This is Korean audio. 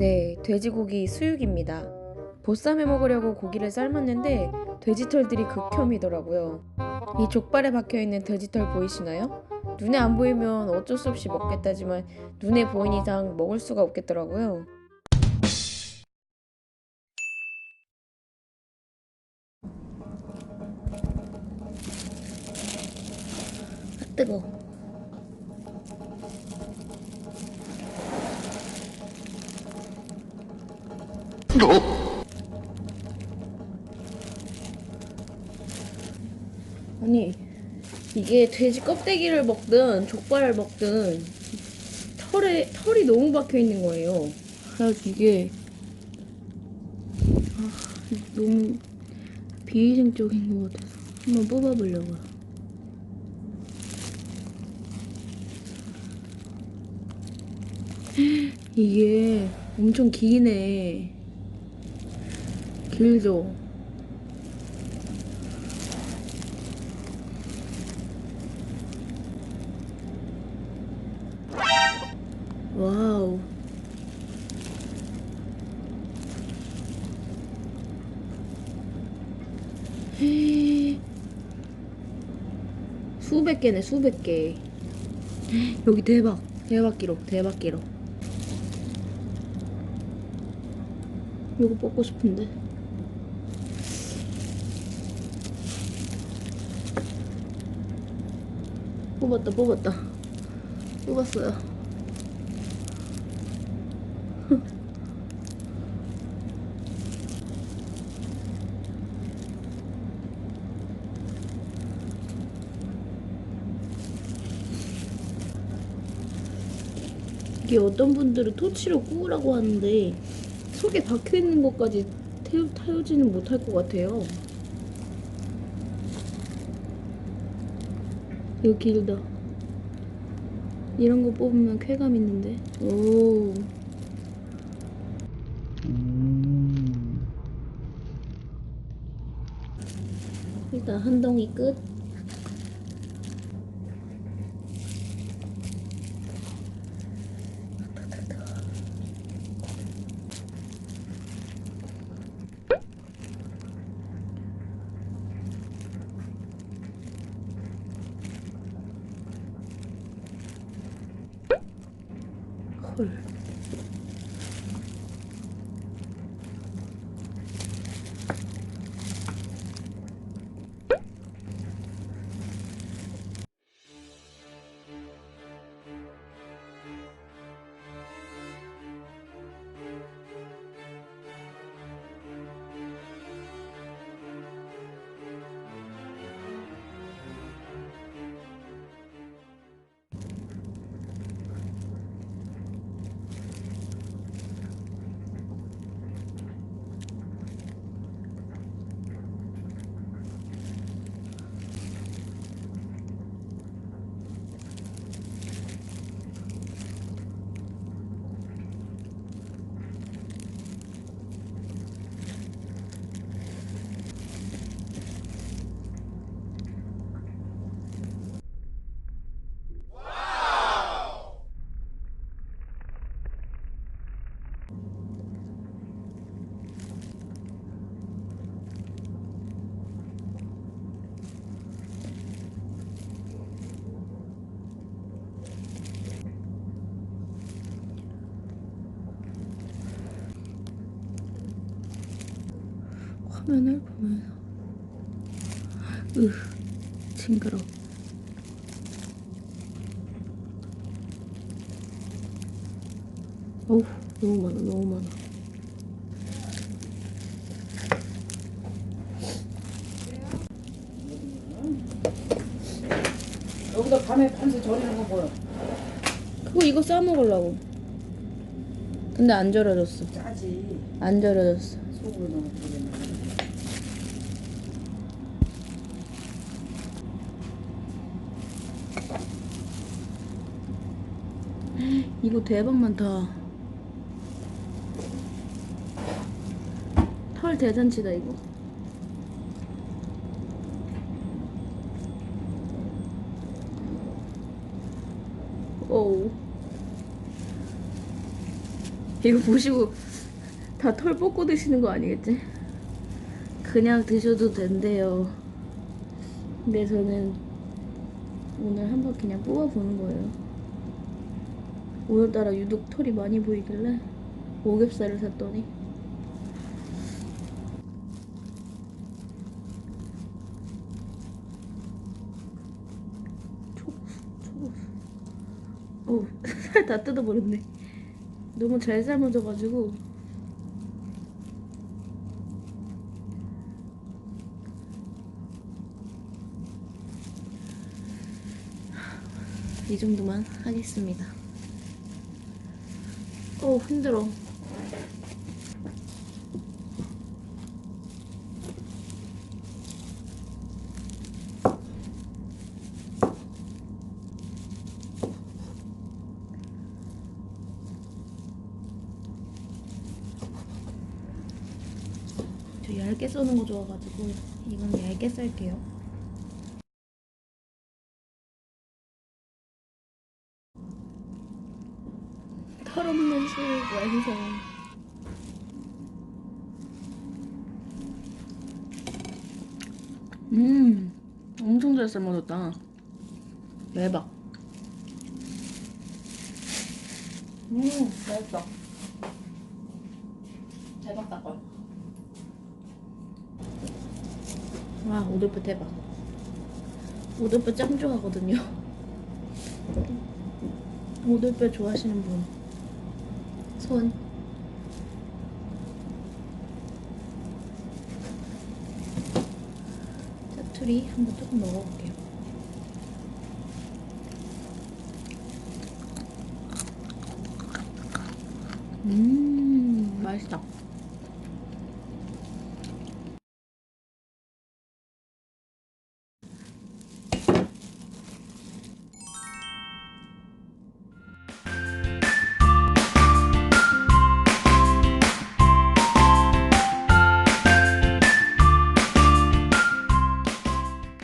네, 돼지고기 수육입니다. 보쌈해 먹으려고 고기를 삶았는데 돼지털들이 극혐이더라고요. 이 족발에 박혀 있는 돼지털 보이시나요? 눈에 안 보이면 어쩔 수 없이 먹겠다지만 눈에 보인 이상 먹을 수가 없겠더라고요. 아, 뜨거. 아니 이게 돼지 껍데기를 먹든 족발을 먹든 털에 털이 너무 박혀 있는 거예요. 그래서 이게 아, 너무 비위생적인 것 같아서 한번 뽑아보려고요. 이게 엄청 기네. 길죠? 와우. 헤. 수백 개네, 수백 개. 여기 대박. 대박 기록, 대박 기록. 이거 뽑고 싶은데. 뽑았다, 뽑았다. 뽑았어요. 이게 어떤 분들은 토치로 구우라고 하는데 속에 박혀 있는 것까지 태우, 타요지는 못할 것 같아요. 이거 길다. 이런 거 뽑으면 쾌감 있는데. 오. 일단 한 덩이 끝. cool. 화면을 보면서 으 징그러 어우 너무 많아 너무 많아 여기다 밤에 밤새 절이는 거 보여. 그거 이거 싸먹으려고 근데 안 절여졌어 짜지. 안 절여졌어 속으로 넣어. 이거 대박 많다 털 대잔치다 이거 어우 이거 보시고 다 털 뽑고 드시는 거 아니겠지? 그냥 드셔도 된대요. 근데 저는 오늘 한번 그냥 뽑아보는 거예요. 오늘따라 유독 털이 많이 보이길래 오겹살을 샀더니 오, 살다 뜯어버렸네. 너무 잘 삶아져가지고. 이 정도만 하겠습니다. 어, 힘들어. 저 얇게 써는 거 좋아가지고 이건 얇게 썰게요. 털없는 술 완성. 음, 엄청 잘 삶아졌다. 대박. 음, 맛있어. 대박 사건. 와, 오돌뼈 대박. 오돌뼈 짱 좋아하거든요. 오돌뼈 좋아하시는 분. 손. 짜투리 한번 조금 먹어볼게요. 음, 맛있다.